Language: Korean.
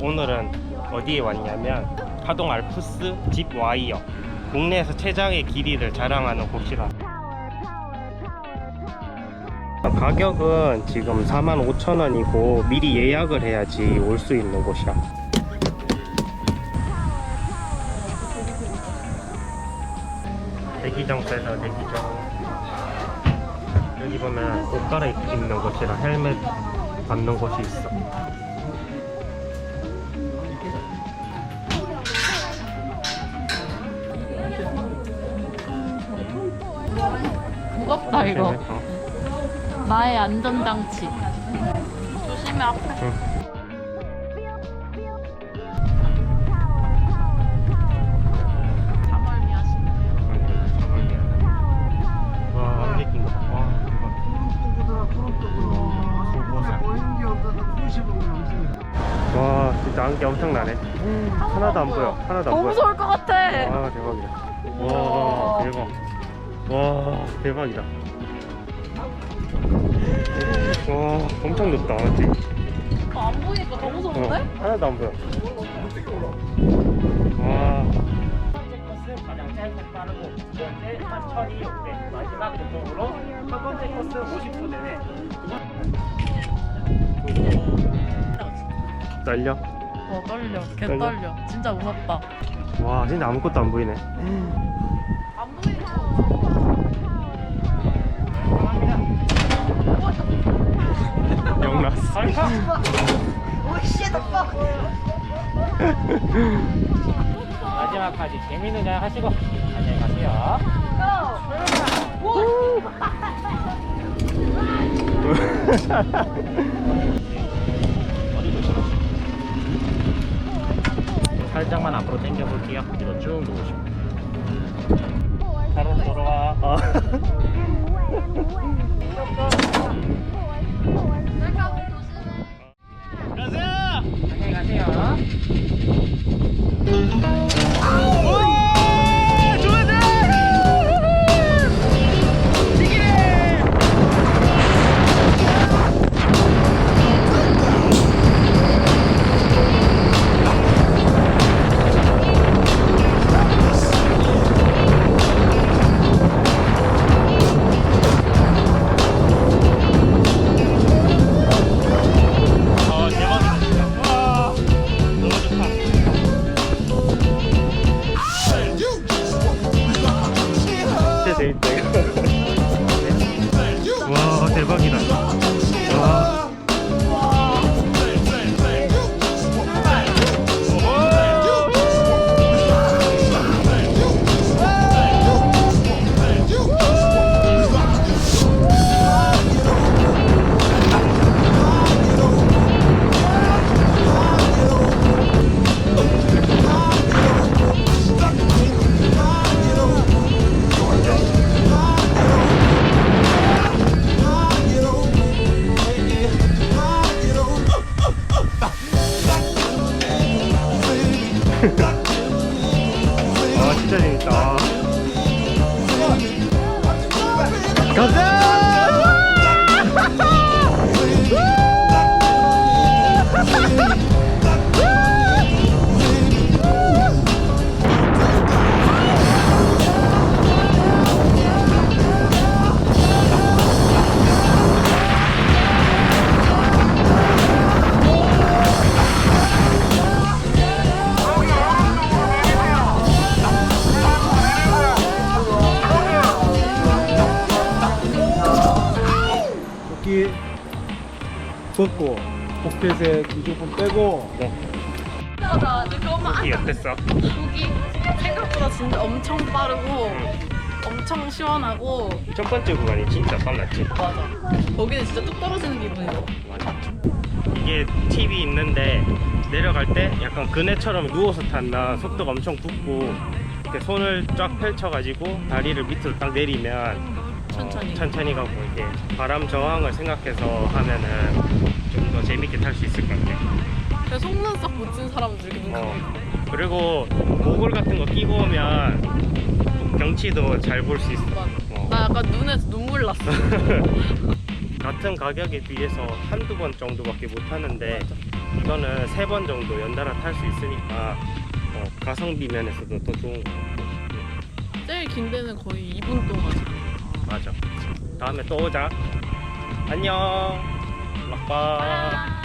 오늘은 어디에 왔냐면 하동 알프스 집 와이어 국내에서 최장의 길이를 자랑하는 곳이라. 가격은 지금 45,000원이고 미리 예약을 해야지 올 수 있는 곳이야 대기장소에서 대기장. 여기 보면 옷 갈아입는 곳이라 헬멧 받는 곳이 있어. 무겁다 이거. 헬멧, 어. 나의 안전장치. 조심해 앞에 응. 안개 엄청나네. 하나도 안 보여. 하나도 안 너무 보여. 무서울 것 같아 와 대박이다. 와 대박. 와 대박이다. 와 엄청 높다 맞지? 어, 안 보이니까 더 어, 무서운데? 하나도 안 보여. 와. 번째 코스 가장 짧고 빠르고 두 번째 1200 마지막 교통으로 첫 번째 코스 50분 내내 떨려? 어 떨려. 개 떨려? 떨려. 진짜 무섭다. 와 진짜 아무것도 안 보이네. 안 보이니까 영났어. 마지막까지 재밌는 여행 하시고 안녕히 가세요. 살짝만 앞으로 당겨 볼게요. 뒤로 쭉 누우시고. 바로 돌아와. 아. 진 진짜 재밌다. 가자! 벗고 포켓에 무조건 빼고. 맞아 그거만 이 어땠어? 여기 생각보다 진짜 엄청 빠르고 엄청 시원하고. 첫 번째 구간이 진짜 빨랐지. 맞아. 거기는 진짜 뚝 떨어지는 기분이고 맞아. 이게 팁이 있는데 내려갈 때 약간 그네처럼 누워서 타면 속도가 엄청 붙고 이렇게 손을 쫙 펼쳐가지고 다리를 밑으로 딱 내리면 어, 천천히. 천천히 가고 이게 바람 저항을 생각해서 하면은 좀 더 재밌게 탈 수 있을 것 같아. 그래서 속눈썹 못찐 사람들 기분 어. 어. 그리고 고글 같은 거 끼고 오면 경치도 잘 볼 수 있어. 맞아. 어. 나 약간 눈에서 눈물 났어. 같은 가격에 비해서 한두 번 정도밖에 못 타는데 이거는 세 번 정도 연달아 탈 수 있으니까 어, 가성비 면에서도 더 좋은 거 같고 제일 긴 데는 거의 2분 동안. 다음에 또 오자. 안녕. 막바